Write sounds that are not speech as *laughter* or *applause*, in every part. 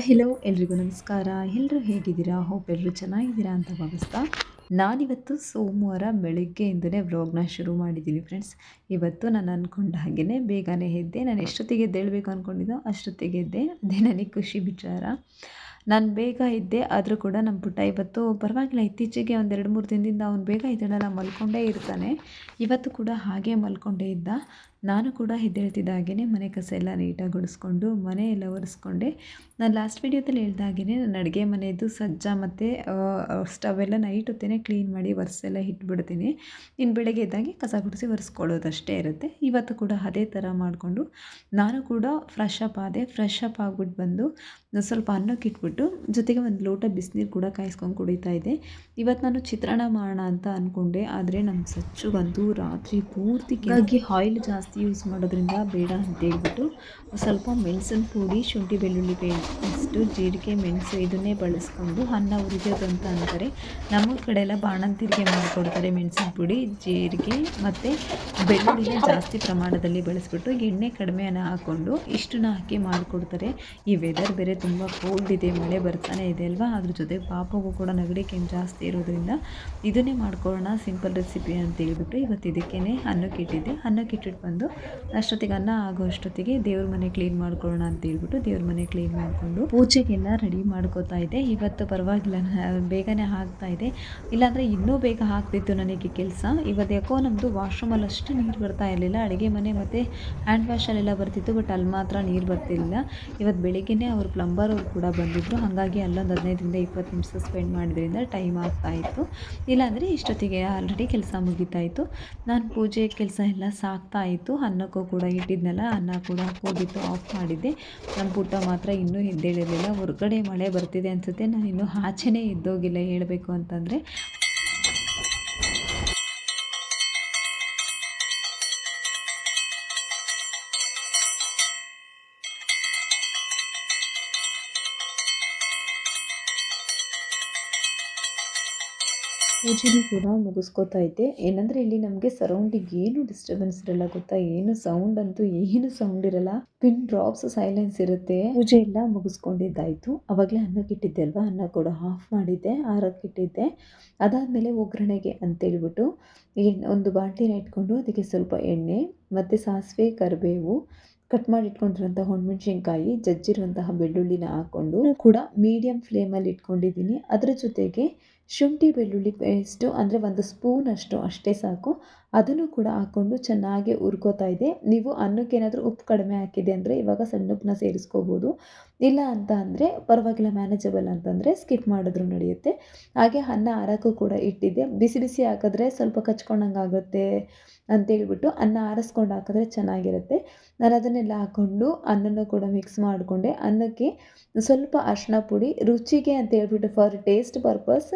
Hello, ಎಲ್ರಿಗೂ ನಮಸ್ಕಾರ. ಎಲ್ಲರೂ ಹೇಗಿದ್ದೀರಾ? ಹೋಪ್ ಎಲ್ಲರೂ ಚೆನ್ನಾಗಿದ್ದೀರಾ ಅಂತ ಭಾವಿಸ್ತಾ. ನಾನಿವತ್ತು ಸೋಮವಾರ ಬೆಳಗ್ಗೆಯಿಂದಲೇ ವ್ಲಾಗ್ನ ಶುರು ಮಾಡಿದ್ದೀನಿ ಫ್ರೆಂಡ್ಸ್. ಇವತ್ತು ನಾನು ಅಂದ್ಕೊಂಡ ಹಾಗೆಯೇ ಬೇಗನೆ ಎದ್ದೆ. ನಾನು ಎಷ್ಟೊತ್ತಿಗೆ ಎದ್ದೇಳಬೇಕು ಅಂದ್ಕೊಂಡಿದ್ದೋ ಅಷ್ಟೊತ್ತಿಗೆ ಎದ್ದೆ. ಅದೇ ನನಗೆ ಖುಷಿ ವಿಚಾರ. ನಾನು ಬೇಗ ಇದ್ದೆ ಆದರೂ ಕೂಡ ನಮ್ಮ ಪುಟ್ಟ ಇವತ್ತು ಪರವಾಗಿಲ್ಲ. ಇತ್ತೀಚೆಗೆ ಒಂದು ಎರಡು ಮೂರು ದಿನದಿಂದ ಅವ್ನು ಬೇಗ ಎದ್ದೇಳಲ್ಲ, ಮಲ್ಕೊಂಡೇ ಇರ್ತಾನೆ. ಇವತ್ತು ಕೂಡ ಹಾಗೆ ಮಲ್ಕೊಂಡೇ ಇದ್ದ. ನಾನು ಕೂಡ ಹಾಗೆಯೇ ಮನೆ ಕಸ ಎಲ್ಲ ನೀಟಾಗಿ ಗುಡಿಸ್ಕೊಂಡು, ಮನೆ ಎಲ್ಲ ಒರೆಸ್ಕೊಂಡೆ. ನಾನು ಲಾಸ್ಟ್ ವೀಡಿಯೋದಲ್ಲಿ ಹೇಳ್ದಾಗೆ ನನ್ನ ಅಡುಗೆ ಮನೆಯದು ಸಜ್ಜ ಮತ್ತು ಸ್ಟವ್ ಎಲ್ಲ ನೈಟ್ ಹೊತ್ತೇ ಕ್ಲೀನ್ ಮಾಡಿ ಒರೆಸೆಲ್ಲ ಇಟ್ಬಿಡ್ತೀನಿ. ಇನ್ನು ಬೆಳಗ್ಗೆ ಇದ್ದಾಗೆ ಕಸ ಗುಡಿಸಿ ಒರೆಸ್ಕೊಳ್ಳೋದಷ್ಟೇ ಇರುತ್ತೆ. ಇವತ್ತು ಕೂಡ ಅದೇ ಥರ ಮಾಡಿಕೊಂಡು, ನಾನು ಕೂಡ ಫ್ರೆಶ್ ಅಪ್ ಆದೆ ಫ್ರೆಶ್ ಅಪ್ ಆಗ್ಬಿಟ್ಟು ಬಂದು ಸ್ವಲ್ಪ ಅನ್ನಕ್ಕೆ ಇಟ್ಬಿಟ್ಟು, ಜೊತೆಗೆ ಒಂದು ಲೋಟ ಬಿಸಿನೀರು ಕೂಡ ಕಾಯಿಸ್ಕೊಂಡು ಕುಡಿತಾ ಇದ್ದೆ. ಇವತ್ತು ನಾನು ಚಿತ್ರಾನ್ನ ಮಾಡೋಣ ಅಂತ ಅಂದ್ಕೊಂಡೆ ಆದರೆ ನಮ್ಮ ಬಂದು ರಾತ್ರಿ ಪೂರ್ತಿ ಆಯಿಲ್ ಜಾಸ್ತಿ ಯೂಸ್ ಮಾಡೋದ್ರಿಂದ ಬೇಡ ಅಂತ ಹೇಳ್ಬಿಟ್ಟು ಸ್ವಲ್ಪ ಮೆಣಸಿನ ಪುಡಿ, ಶುಂಠಿ ಬೆಳ್ಳುಳ್ಳಿ ಪೇಸ್ಟು, ಜೀರಿಗೆ, ಮೆಣಸು ಇದನ್ನೇ ಬಳಸ್ಕೊಂಡು ಅನ್ನ ಉರಿಯೋದು ಅಂತ ಅಂತಾರೆ. ನಮ್ಮ ಕಡೆ ಎಲ್ಲ ಬಾಣಂತಿರಿಗೆ ಮಾಡಿಕೊಡ್ತಾರೆ ಮೆಣಸಿನ ಪುಡಿ, ಜೀರಿಗೆ ಮತ್ತು ಬೆಳ್ಳುಳ್ಳಿನ ಜಾಸ್ತಿ ಪ್ರಮಾಣದಲ್ಲಿ ಬಳಸ್ಬಿಟ್ಟು ಎಣ್ಣೆ ಕಡಿಮೆನ ಹಾಕ್ಕೊಂಡು ಇಷ್ಟನ್ನ ಹಾಕಿ ಮಾಡಿಕೊಡ್ತಾರೆ. ಈ ವೆದರ್ ಬೇರೆ ತುಂಬ ಕೋಲ್ಡ್ ಇದೆ, ಮಳೆ ಬರ್ತಾನೆ ಇದೆ ಅಲ್ವಾ? ಅದ್ರ ಜೊತೆ ಪಾಪಗೂ ಕೂಡ ನೆಗಡಿ ಕೆಮ್ಮು ಜಾಸ್ತಿ ಇರೋದ್ರಿಂದ ಇದನ್ನೇ ಮಾಡ್ಕೊಳ್ಳೋಣ ಸಿಂಪಲ್ ರೆಸಿಪಿ ಅಂತ ಹೇಳ್ಬಿಟ್ಟು ಇವತ್ತು ಇದಕ್ಕೇ ಅನ್ನಕ್ಕೆ ಇಟ್ಟಿದ್ದೆ ಅನ್ನಕ್ಕೆ ಇಟ್ಟಿಟ್ಟು ಬಂದು ಅಷ್ಟೊತ್ತಿಗೆ ಅನ್ನ ಆಗೋ ಅಷ್ಟೊತ್ತಿಗೆ ದೇವ್ರ ಮನೆ ಕ್ಲೀನ್ ಮಾಡ್ಕೊಳ್ಳೋಣ ಅಂತ ಹೇಳ್ಬಿಟ್ಟು ದೇವ್ರ ಮನೆ ಕ್ಲೀನ್ ಮಾಡಿಕೊಂಡು ಪೂಜೆಗೆಲ್ಲ ರೆಡಿ ಮಾಡ್ಕೋತಾ ಇದ್ದೆ. ಇವತ್ತು ಪರವಾಗಿಲ್ಲ ಬೇಗನೆ ಹಾಕ್ತಾ ಇದೆ ಇಲ್ಲಾಂದರೆ ಇನ್ನೂ ಬೇಗ ಹಾಕ್ತಿತ್ತು ನನಗೆ ಕೆಲಸ. ಇವತ್ತು ಯಾಕೋ ನಮ್ಮದು ವಾಶ್ರೂಮಲ್ಲಿ ಅಷ್ಟು ನೀರು ಬರ್ತಾ ಇರಲಿಲ್ಲ. ಅಡುಗೆ ಮನೆ ಮತ್ತು ಹ್ಯಾಂಡ್ ವಾಶಲ್ಲೆಲ್ಲ ಬರ್ತಿತ್ತು ಬಟ್ ಅಲ್ಲಿ ಮಾತ್ರ ನೀರು ಬರ್ತಿರಲಿಲ್ಲ. ಇವತ್ತು ಬೆಳಿಗ್ಗೆನೇ ಅವರು ಪ್ಲಂಬರ್ ಅವ್ರು ಕೂಡ ಬಂದಿದ್ದರು ಹಾಗಾಗಿ ಅಲ್ಲೊಂದು ಹದಿನೈದರಿಂದ ಇಪ್ಪತ್ತು ನಿಮಿಷ ಸ್ಪೆಂಡ್ ಮಾಡಿದ್ರಿಂದ ಟೈಮ್ ಆಗ್ತಾ ಇತ್ತು. ಇಲ್ಲಾಂದರೆ ಇಷ್ಟೊತ್ತಿಗೆ ಆಲ್ರೆಡಿ ಕೆಲಸ ಮುಗಿತಾಯಿತ್ತು ನಾನು ಪೂಜೆ ಕೆಲಸ ಎಲ್ಲ ಸಾಕ್ತಾ ಇತ್ತು. ಅನ್ನಕ್ಕೂ ಕೂಡ ಇಟ್ಟಿದ್ನಲ್ಲ, ಅನ್ನ ಕೂಡ ಹೋಗಿತ್ತು ಆಫ್ ಮಾಡಿದ್ದೆ. ನಮ್ಮ ಪುಟ್ಟ ಮಾತ್ರ ಇನ್ನೂ ಎದ್ದೇಳಿರಲಿಲ್ಲ. ಹೊರಗಡೆ ಮಳೆ ಬರ್ತಿದೆ ಅನಿಸುತ್ತೆ. ನಾನು ಇನ್ನೂ ಆಚೆನೇ ಎದ್ದೋಗಿಲ್ಲ ಹೇಳಬೇಕು ಅಂತಂದರೆ. ಪೂಜೆನೂ ಕೂಡ ಮುಗಿಸ್ಕೋತಾ ಇದ್ದೆ. ಏನಂದರೆ ಇಲ್ಲಿ ನಮಗೆ ಸರೌಂಡಿಂಗ್ ಏನು ಡಿಸ್ಟರ್ಬೆನ್ಸ್ ಇರಲ್ಲ ಗೊತ್ತಾ? ಏನು ಸೌಂಡ್ ಅಂತೂ ಏನು ಸೌಂಡ್ ಇರಲ್ಲ. ಪಿನ್ ಡ್ರಾಪ್ಸ್ ಸೈಲೆನ್ಸ್ ಇರುತ್ತೆ. ಪೂಜೆ ಎಲ್ಲ ಮುಗಿಸ್ಕೊಂಡಿದ್ದಾಯಿತು. ಅವಾಗಲೇ ಅನ್ನಕ್ಕೆ ಇಟ್ಟಿದ್ದೆ ಅಲ್ವಾ? ಅನ್ನ ಕೂಡ ಆಫ್ ಮಾಡಿದ್ದೆ, ಆರಕ್ಕೆ ಇಟ್ಟಿದ್ದೆ. ಅದಾದಮೇಲೆ ಒಗ್ಗರಣೆಗೆ ಅಂತೇಳ್ಬಿಟ್ಟು ಒಂದು ಬಾಟ್ಲಿನ ಇಟ್ಕೊಂಡು ಅದಕ್ಕೆ ಸ್ವಲ್ಪ ಎಣ್ಣೆ, ಮತ್ತು ಸಾಸಿವೆ, ಕರಿಬೇವು ಕಟ್ ಮಾಡಿ ಇಟ್ಕೊಂಡಿರೋಂಥ ಹೊಣಮೆಣ್ಸಿನ್ಕಾಯಿ, ಜಜ್ಜಿರುವಂತಹ ಬೆಳ್ಳುಳ್ಳಿನ ಹಾಕ್ಕೊಂಡು ಕೂಡ ಮೀಡಿಯಮ್ ಫ್ಲೇಮಲ್ಲಿ ಇಟ್ಕೊಂಡಿದ್ದೀನಿ. ಅದರ ಜೊತೆಗೆ ಶುಂಠಿ ಬೆಳ್ಳುಳ್ಳಿ ಪೇಸ್ಟು ಅಂದರೆ ಒಂದು ಸ್ಪೂನಷ್ಟು ಅಷ್ಟೇ ಸಾಕು. ಅದನ್ನು ಕೂಡ ಹಾಕ್ಕೊಂಡು ಚೆನ್ನಾಗಿ ಉರ್ಕೋತಾ ಇದೆ. ನೀವು ಅನ್ನಕ್ಕೆ ಏನಾದರೂ ಉಪ್ಪು ಕಡಿಮೆ ಹಾಕಿದೆ ಅಂದರೆ ಇವಾಗ ಸಣ್ಣ ಉಪ್ಪನ್ನ ಸೇರಿಸ್ಕೋಬೋದು. ಇಲ್ಲ ಅಂತ ಅಂದರೆ ಪರವಾಗಿಲ್ಲ ಮ್ಯಾನೇಜಬಲ್ ಅಂತಂದರೆ ಸ್ಕಿಪ್ ಮಾಡಿದ್ರು ನಡೆಯುತ್ತೆ. ಹಾಗೆ ಅನ್ನ ಆರೋಕ್ಕೂ ಕೂಡ ಇಟ್ಟಿದ್ದೆ. ಬಿಸಿ ಬಿಸಿ ಹಾಕಿದ್ರೆ ಸ್ವಲ್ಪ ಕಚ್ಕೊಂಡಂಗೆ ಆಗುತ್ತೆ ಅಂತೇಳ್ಬಿಟ್ಟು ಅನ್ನ ಆರಿಸ್ಕೊಂಡು ಹಾಕಿದ್ರೆ ಚೆನ್ನಾಗಿರುತ್ತೆ. ನಾನು ಅದನ್ನೆಲ್ಲ ಹಾಕ್ಕೊಂಡು ಅನ್ನನೂ ಕೂಡ ಮಿಕ್ಸ್ ಮಾಡಿಕೊಂಡೆ. ಅನ್ನಕ್ಕೆ ಸ್ವಲ್ಪ ಅರಿಶಿನ ಪುಡಿ, ರುಚಿಗೆ ಅಂತ ಹೇಳ್ಬಿಟ್ಟು ಫಾರ್ ಟೇಸ್ಟ್ ಪರ್ಪಸ್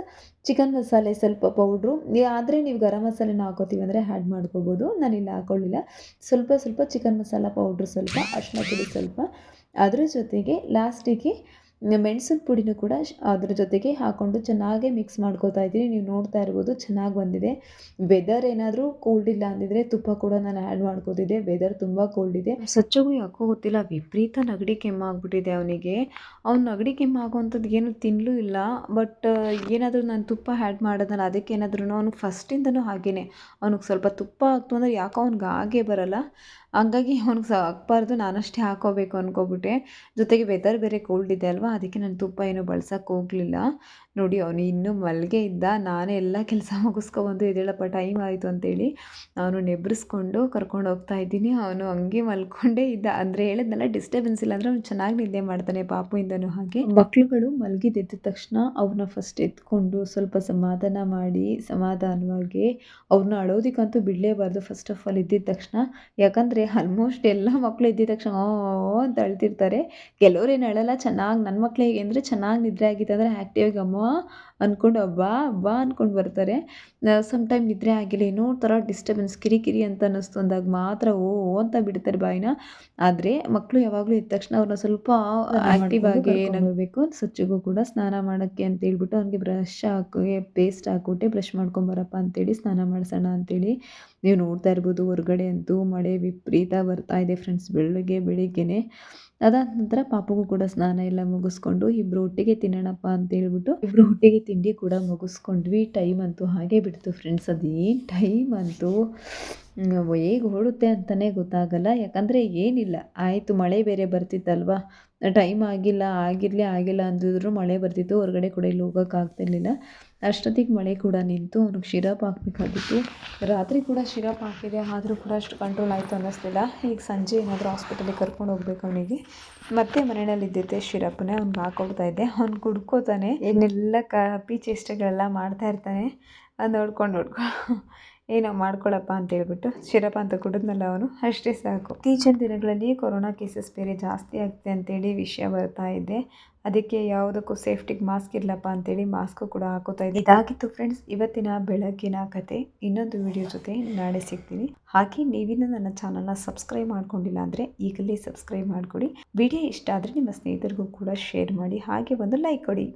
ಚಿಕನ್ ಮಸಾಲೆ ಸ್ವಲ್ಪ ಪೌಡ್ರು. ಆದರೆ ನೀವು ಗರಂ ಮಸಾಲೆನ ಹಾಕೋತೀವಿ ಅಂದರೆ ಆ್ಯಡ್ ಮಾಡ್ಕೋಬೋದು. ನಾನಿಲ್ಲ ಹಾಕೊಳ್ಳಿಲ್ಲ. ಸ್ವಲ್ಪ ಸ್ವಲ್ಪ ಚಿಕನ್ ಮಸಾಲ ಪೌಡ್ರು ಸ್ವಲ್ಪ ಅರಿಶಿನ ಪುಡಿ ಸ್ವಲ್ಪ. ಅದರ ಜೊತೆಗೆ ಲಾಸ್ಟಿಗೆ ಮೆಣಸಿನ ಪುಡಿನೂ ಕೂಡ ಅದ್ರ ಜೊತೆಗೆ ಹಾಕ್ಕೊಂಡು ಚೆನ್ನಾಗಿ ಮಿಕ್ಸ್ ಮಾಡ್ಕೋತಾ ಇದ್ದೀನಿ. ನೀವು ನೋಡ್ತಾ ಇರ್ಬೋದು ಚೆನ್ನಾಗಿ ಬಂದಿದೆ. ವೆದರ್ ಏನಾದರೂ ಕೋಲ್ಡ್ ಇಲ್ಲ ಅಂದಿದ್ರೆ ತುಪ್ಪ ಕೂಡ ನಾನು ಆ್ಯಡ್ ಮಾಡ್ಕೋತಿದ್ದೆ. ವೆದರ್ ತುಂಬ ಕೋಲ್ಡ್ ಇದೆ. ಸಚ್ಚಗೂ ಯಾಕೋ ಗೊತ್ತಿಲ್ಲ, ವಿಪರೀತ ನಗಡಿ ಕೆಮ್ಮಾಗ್ಬಿಟ್ಟಿದೆ ಅವನಿಗೆ. ಅವ್ನು ನಗಡಿ ಕೆಮ್ಮಾಗುವಂಥದ್ದು ಏನು ತಿನ್ನಲೂ ಇಲ್ಲ. ಬಟ್ ಏನಾದರೂ ನಾನು ತುಪ್ಪ ಆ್ಯಡ್ ಮಾಡೋದಲ್ಲ, ಅದಕ್ಕೆ ಏನಾದ್ರೂ ಅವ್ನಿಗೆ ಫಸ್ಟಿಂದನೂ ಹಾಗೇನೆ. ಅವ್ನಿಗೆ ಸ್ವಲ್ಪ ತುಪ್ಪ ಆಗ್ತು ಅಂದರೆ ಯಾಕೋ ಅವ್ನಿಗೆ ಹಾಗೆ ಬರಲ್ಲ. ಹಂಗಾಗಿ ಅವ್ನಿಗೆ ಹಾಕ್ಬಾರ್ದು, ನಾನಷ್ಟೇ ಹಾಕೋಬೇಕು ಅಂದ್ಕೊಬಿಟ್ಟೆ ಜೊತೆಗೆ ವೆದರ್ ಬೇರೆ ಕೋಲ್ಡ್ ಇದೆ ಅಲ್ವಾ? ಅದಕ್ಕೆ ನಾನು ತುಪ್ಪ ಏನು ಬಳ್ಸೋಕ್ಕೆ ಹೋಗಲಿಲ್ಲ. ನೋಡಿ ಅವನು ಇನ್ನೂ ಮಲ್ಗೆ ಇದ್ದ ನಾನೇ ಎಲ್ಲ ಕೆಲಸ *laughs* ಮುಗಿಸ್ಕೊಬಂದು ಎದ್ದೇಳಪ್ಪ ಟೈಮ್ ಆಯಿತು ಅಂತೇಳಿ ಅವನು ನೆಬ್ರಿಸ್ಕೊಂಡು ಕರ್ಕೊಂಡು ಹೋಗ್ತಾ ಇದ್ದೀನಿ. ಅವನು ಹಂಗೆ ಮಲ್ಕೊಂಡೇ ಇದ್ದ. ಅಂದರೆ ಹೇಳಿದ್ನಲ್ಲ ಡಿಸ್ಟರ್ಬೆನ್ಸ್ ಇಲ್ಲ ಅಂದರೆ ಅವ್ನು ಚೆನ್ನಾಗಿ ನಿದ್ದೆ ಮಾಡ್ತಾನೆ ಪಾಪುಯಿಂದನೂ ಹಾಗೆ. ಮಕ್ಳುಗಳು ಮಲಗಿದ್ದೆದ್ದ ತಕ್ಷಣ ಅವ್ರನ್ನ ಫಸ್ಟ್ ಎತ್ಕೊಂಡು ಸ್ವಲ್ಪ ಸಮಾಧಾನ ಮಾಡಿ, ಸಮಾಧಾನವಾಗಿ ಅವ್ರನ್ನ ಅಳೋದಕ್ಕಂತೂ ಬಿಡಲೇಬಾರ್ದು ಫಸ್ಟ್ ಆಫ್ ಆಲ್ ಇದ್ದಿದ್ದ ತಕ್ಷಣ. ಯಾಕಂದರೆ ಆಲ್ಮೋಸ್ಟ್ ಎಲ್ಲ ಮಕ್ಕಳು ಇದ್ದಿದ್ದ ತಕ್ಷಣ ಅಂತ ಅಳ್ತಿರ್ತಾರೆ. ಕೆಲವ್ರೇನು ಅಳಲ್ಲ, ಚೆನ್ನಾಗಿ ನನ್ನ ಮಕ್ಕಳು ಹೇಗೆ ಅಂದರೆ ಚೆನ್ನಾಗಿ ನಿದ್ರೆ ಆಗಿತ್ತು. ಅಂದರೆ ಆ್ಯಕ್ಟಿವಾಗಿ ಅಮ್ಮ ಅಂದ್ಕೊಂಡು ಬಾ ಬಾ ಅಂದ್ಕೊಂಡು ಬರ್ತಾರೆ. ಸಮ್ ಟೈಮ್ ನಿದ್ರೆ ಆಗಿಲ್ಲ ಏನೋ ಥರ ಡಿಸ್ಟರ್ಬೆನ್ಸ್ ಕಿರಿಕಿರಿ ಅಂತ ಅನ್ನಿಸ್ತು ಅಂದಾಗ ಮಾತ್ರ ಓ ಅಂತ ಬಿಡ್ತಾರೆ ಬಾಯಿನ. ಆದರೆ ಮಕ್ಕಳು ಯಾವಾಗಲೂ ಇದ್ದ ತಕ್ಷಣ ಅವ್ರನ್ನ ಸ್ವಲ್ಪ ಆ್ಯಕ್ಟಿವ್ ಆಗಿ ಏನಾಗಬೇಕು ಸ್ವಚ್ಛಗೂ ಕೂಡ ಸ್ನಾನ ಮಾಡೋಕ್ಕೆ ಅಂತ ಹೇಳ್ಬಿಟ್ಟು ಅವ್ನಿಗೆ ಬ್ರಷ್ ಹಾಕಿ ಪೇಸ್ಟ್ ಹಾಕ್ಬಿಟ್ಟೆ ಬ್ರಷ್ ಮಾಡ್ಕೊಂಬರಪ್ಪ ಅಂತೇಳಿ ಸ್ನಾನ ಮಾಡಿಸೋಣ ಅಂತೇಳಿ. ನೀವು ನೋಡ್ತಾ ಇರ್ಬೋದು ಹೊರಗಡೆ ಅಂತೂ ಮಳೆ ವಿಪರೀತ ಬರ್ತಾ ಇದೆ ಫ್ರೆಂಡ್ಸ್ ಬೆಳಗ್ಗೆ ಬೆಳಿಗ್ಗೆನೆ. ಅದಾದ ನಂತರ ಪಾಪಗೂ ಕೂಡ ಸ್ನಾನ ಎಲ್ಲ ಮುಗಿಸ್ಕೊಂಡು ಇಬ್ರು ಒಟ್ಟಿಗೆ ತಿನ್ನೋಣಪ್ಪ ಅಂತ ಹೇಳ್ಬಿಟ್ಟು ಇಬ್ರು ಒಟ್ಟಿಗೆ ತಿಂಡಿ ಕೂಡ ಮುಗಿಸ್ಕೊಂಡ್ವಿ. ಟೈಮ್ ಅಂತೂ ಹಾಗೆ ಬಿಡ್ತು ಫ್ರೆಂಡ್ಸ್ ಅದೇನು ಟೈಮ್ ಅಂತೂ. ಹೇಗೆ ಓಡುತ್ತೆ ಅಂತಲೇ ಗೊತ್ತಾಗಲ್ಲ. ಯಾಕಂದರೆ ಏನಿಲ್ಲ. ಆಯಿತು ಮಳೆ ಬೇರೆ ಬರ್ತಿತ್ತಲ್ವ? ಟೈಮ್ ಆಗಿಲ್ಲ ಆಗಿರಲಿ ಆಗಿಲ್ಲ ಅಂದಿದ್ರು ಮಳೆ ಬರ್ತಿತ್ತು. ಹೊರಗಡೆ ಕೂಡ ಇಲ್ಲಿ ಹೋಗೋಕ್ಕಾಗ್ತಿರ್ಲಿಲ್ಲ ಅಷ್ಟೊತ್ತಿಗೆ ಮಳೆ ಕೂಡ ನಿಂತು ಅವ್ನಿಗೆ ಶಿರಪ್ ಹಾಕಬೇಕಾಗಿತ್ತು. ರಾತ್ರಿ ಕೂಡ ಶಿರಪ್ ಹಾಕಿದೆ. ಆದರೂ ಕೂಡ ಅಷ್ಟು ಕಂಟ್ರೋಲ್ ಆಯಿತು ಅನ್ನಿಸ್ಲಿಲ್ಲ. ಈಗ ಸಂಜೆ ಏನಾದರೂ ಹಾಸ್ಪಿಟಲಿಗೆ ಕರ್ಕೊಂಡು ಹೋಗ್ಬೇಕು ಅವನಿಗೆ. ಮತ್ತೆ ಮನೆಯಲ್ಲಿ ಇದ್ದಿದ್ದೆ ಶಿರಪ್ನೇ ಅವ್ನಿಗೆ ಹಾಕೊಡ್ತಾ ಇದ್ದೆ. ಅವ್ನು ಕುಡ್ಕೋತಾನೆ. ಏನೆಲ್ಲ ಕಾಪಿ ಚೇಷ್ಟೆಗಳೆಲ್ಲ ಮಾಡ್ತಾ ಇರ್ತಾನೆ. ಅದು ನೋಡ್ಕೊಂಡು ನೋಡ್ಕೊಂಡು ಏನೋ ಮಾಡ್ಕೊಳಪ್ಪ ಅಂತ ಹೇಳ್ಬಿಟ್ಟು ಶಿರಪ್ಪ ಅಂತ ಕುಡಿದ್ನಲ್ಲ ಅವನು, ಅಷ್ಟೇ ಸಾಕು. ಇತ್ತೀಚಿನ ದಿನಗಳಲ್ಲಿ ಕೊರೋನಾ ಕೇಸಸ್ ಬೇರೆ ಜಾಸ್ತಿ ಆಗ್ತಿದೆ ಅಂತೇಳಿ ವಿಷಯ ಬರ್ತಾ ಇದೆ. ಅದಕ್ಕೆ ಯಾವುದಕ್ಕೂ ಸೇಫ್ಟಿಗೆ ಮಾಸ್ಕ್ ಇರಲಪ್ಪ ಅಂತೇಳಿ ಮಾಸ್ಕು ಕೂಡ ಹಾಕೋತಾ ಇದೆ ಇದಾಗಿತ್ತು ಫ್ರೆಂಡ್ಸ್ ಇವತ್ತಿನ ಬೆಳಗ್ಗಿನ ಕತೆ. ಇನ್ನೊಂದು ವಿಡಿಯೋ ಜೊತೆ ನಾಳೆ ಸಿಗ್ತೀನಿ. ಹಾಗೆ ನೀವಿನ್ನೂ ನನ್ನ ಚಾನಲ್ನ ಸಬ್ಸ್ಕ್ರೈಬ್ ಮಾಡ್ಕೊಂಡಿಲ್ಲ ಅಂದರೆ ಈಗಲೇ ಸಬ್ಸ್ಕ್ರೈಬ್ ಮಾಡಿಕೊಡಿ. ವಿಡಿಯೋ ಇಷ್ಟ ಆದರೆ ನಿಮ್ಮ ಸ್ನೇಹಿತರಿಗೂ ಕೂಡ ಶೇರ್ ಮಾಡಿ. ಹಾಗೆ ಒಂದು ಲೈಕ್ ಕೊಡಿ.